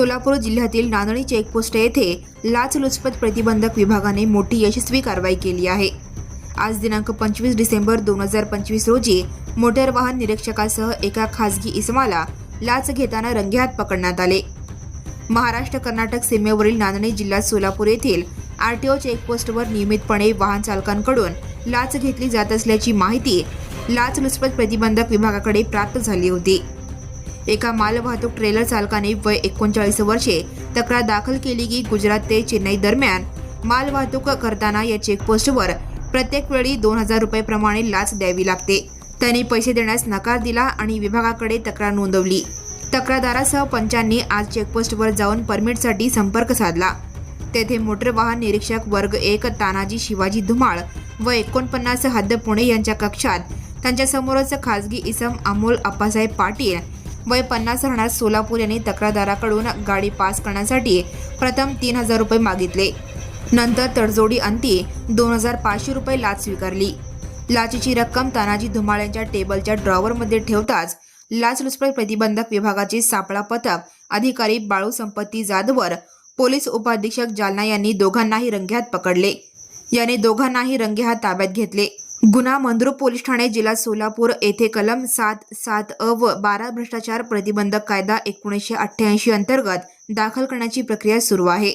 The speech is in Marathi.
सोलापूर जिल्ह्यातील नांदणी चेकपोस्ट येथे लाचलुचपत प्रतिबंधक विभागाने मोठी यशस्वी कारवाई केली आहे. आज दिनांक पंचवीस डिसेंबर दोन हजार पंचवीस रोजी मोटर वाहन निरीक्षकासह एका खासगी इसमाला लाच घेताना रंगेहात पकडण्यात आले. महाराष्ट्र कर्नाटक सीमेवरील नांदणी जिल्ह्यात सोलापूर येथील आरटीओ चेकपोस्टवर नियमितपणे वाहन चालकांकडून लाच घेतली जात असल्याची माहिती लाचलुचपत प्रतिबंधक विभागाकडे प्राप्त झाली होती. एका मालवाहतूक ट्रेलर चालकाने वय एकोणचाळीस वर्षे तक्रार दाखल केली की गुजरात ते चेन्नई दरम्यान मालवाहतूक करताना या चेकपोस्टवर प्रत्येक वेळी दोन हजार रुपयेप्रमाणे लाच द्यावी लागते. त्यांनी पैसे देण्यास नकार दिला आणि विभागाकडे तक्रार नोंदवली. तक्रारदारासह पंचांनी आज चेकपोस्टवर जाऊन परमिटसाठी संपर्क साधला. तेथे मोटर वाहन निरीक्षक वर्ग एक तानाजी शिवाजी धुमाळ व एकोणपन्नास हद्द पुणे यांच्या कक्षात त्यांच्यासमोरच खासगी इसम अमोल अप्पासाहेब पाटील वय पन्नास राहणार सोलापूर यांनी तक्रारदाराकडून गाडी पास करण्यासाठी प्रथम तीन हजार रुपये मागितले. नंतर तडजोडी अंती दोन हजार पाचशे रुपये लाच स्वीकारली. लाचेची रक्कम तानाजी धुमाळ यांच्या टेबलच्या ड्रॉवरमध्ये ठेवताच लाचलुचपत प्रतिबंधक विभागाचे सापळा पथक अधिकारी बाळू संपत्ती जाधवर पोलीस उपाधीक्षक जालना यांनी दोघांनाही रंगेहात पकडले. याने दोघांनाही रंगेहात ताब्यात घेतले. गुन्हा मंद्रुप पोलीस ठाणे जिल्हा सोलापूर येथे कलम सात सात अ व बारा भ्रष्टाचार प्रतिबंधक कायदा एकोणीसशे अठ्ठ्याऐंशी अंतर्गत दाखल करण्याची प्रक्रिया सुरू आहे.